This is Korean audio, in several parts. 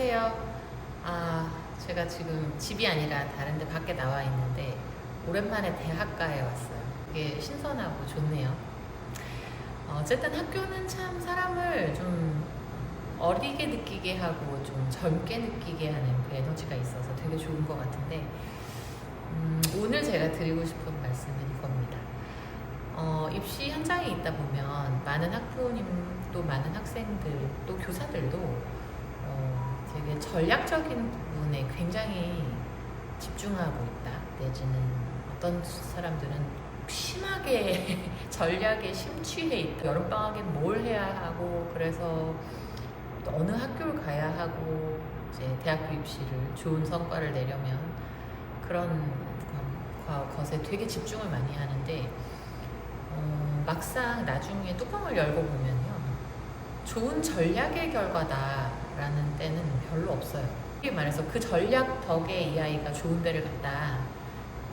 안녕하세요. 아, 제가 지금 집이 아니라 다른 데 밖에 나와 있는데 오랜만에 대학가에 왔어요. 이게 신선하고 좋네요. 어, 어쨌든 학교는 참 사람을 좀 어리게 느끼게 하고 좀 젊게 느끼게 하는 그 에너지가 있어서 되게 좋은 것 같은데 음, 오늘 제가 드리고 싶은 말씀은 이겁니다. 어, 입시 현장에 있다 보면 많은 학부모님 또 많은 학생들 또 교사들도 어, 되게 전략적인 부분에 굉장히 집중하고 있다. 내지는 어떤 사람들은 심하게 전략에 심취해 있다. 여름방학에 뭘 해야 하고 그래서 또 어느 학교를 가야 하고 이제 대학교 입시를 좋은 성과를 내려면 그런 과- 것에 되게 집중을 많이 하는데 어, 막상 나중에 뚜껑을 열고 보면요 좋은 전략의 결과다라는 때는 별로 없어요. 쉽게 말해서 그 전략 덕에 이 아이가 좋은 데를 갔다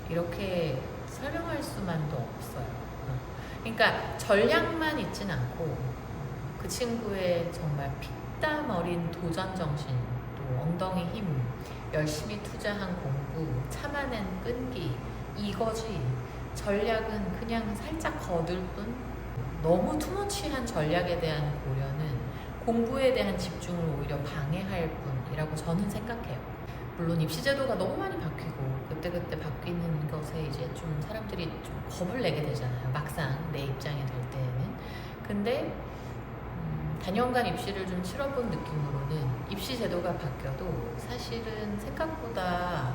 이렇게 설명할 수만도 없어요. 어. 그러니까 전략만 있진 않고 그 친구의 정말 피땀 어린 도전 정신, 또 엉덩이 힘, 열심히 투자한 공부, 참아낸 끈기 이거지. 전략은 그냥 살짝 거들 뿐 너무 투머치한 전략에 대한 고려는 공부에 대한 집중을 오히려 방해할 뿐이라고 저는 생각해요. 물론 입시 제도가 너무 많이 바뀌고 그때그때 바뀌는 것에 이제 좀 사람들이 좀 겁을 내게 되잖아요. 막상 내 입장이 될 때에는. 근데 음, 단연간 입시를 좀 치러본 느낌으로는 입시 제도가 바뀌어도 사실은 생각보다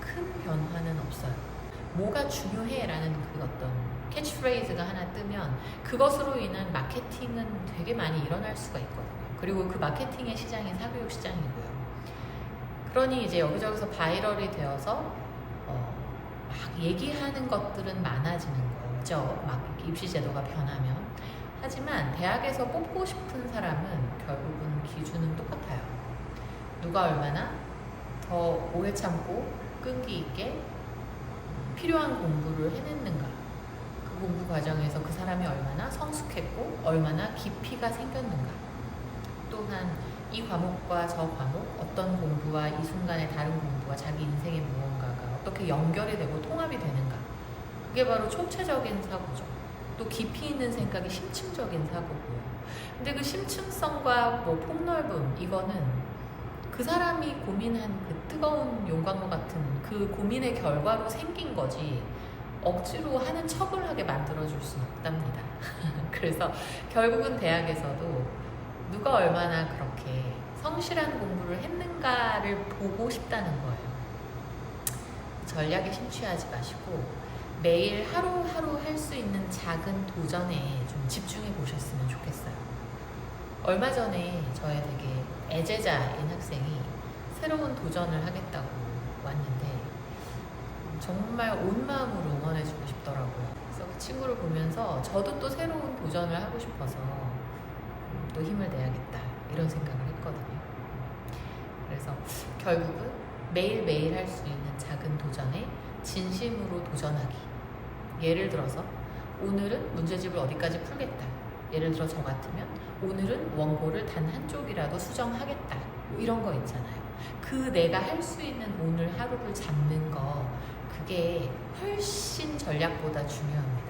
큰 변화는 없어요. 뭐가 중요해라는 그 어떤 캐치프레이즈가 하나 뜨면 그것으로 인한 마케팅은 되게 많이 일어날 수가 있거든요. 그리고 그 마케팅의 시장이 사교육 시장이고요. 그러니 이제 여기저기서 바이럴이 되어서 어, 막 얘기하는 것들은 많아지는 거죠. 막 입시 제도가 변하면. 하지만 대학에서 뽑고 싶은 사람은 결국은 기준은 똑같아요. 누가 얼마나 더 오래 참고 끈기 있게 필요한 공부를 해냈는가. 그 공부 과정에서 그 사람이 얼마나 성숙했고 얼마나 깊이가 생겼는가. 또한 이 과목과 저 과목, 어떤 공부와 이 순간의 다른 공부와 자기 인생의 무언가가 어떻게 연결이 되고 통합이 되는가. 그게 바로 총체적인 사고죠. 또 깊이 있는 생각이 심층적인 사고고요. 근데 그 심층성과 뭐 폭넓음, 이거는 그 사람이 고민한 그 뜨거운 용광로 같은 그 고민의 결과로 생긴 거지 억지로 하는 척을 하게 만들어줄 수는 없답니다. 그래서 결국은 대학에서도 누가 얼마나 그렇게 성실한 공부를 했는가를 보고 싶다는 거예요. 전략에 심취하지 마시고 매일 하루하루 할 수 있는 작은 도전에 좀 집중해 보셨으면 좋겠어요. 얼마 전에 저의 되게 애제자인 학생이 새로운 도전을 하겠다고 왔는데 정말 온 마음으로 응원해주고 싶더라고요. 그래서 그 친구를 보면서 저도 또 새로운 도전을 하고 싶어서 음, 또 힘을 내야겠다 이런 생각을 했거든요. 그래서 결국은 매일매일 할 수 있는 작은 도전에 진심으로 도전하기. 예를 들어서 오늘은 문제집을 어디까지 풀겠다. 예를 들어 저 같으면 오늘은 원고를 단 한쪽이라도 수정하겠다. 뭐 이런 거 있잖아요. 그 내가 할 수 있는 오늘 하루를 잡는 거 그게 훨씬 전략보다 중요합니다.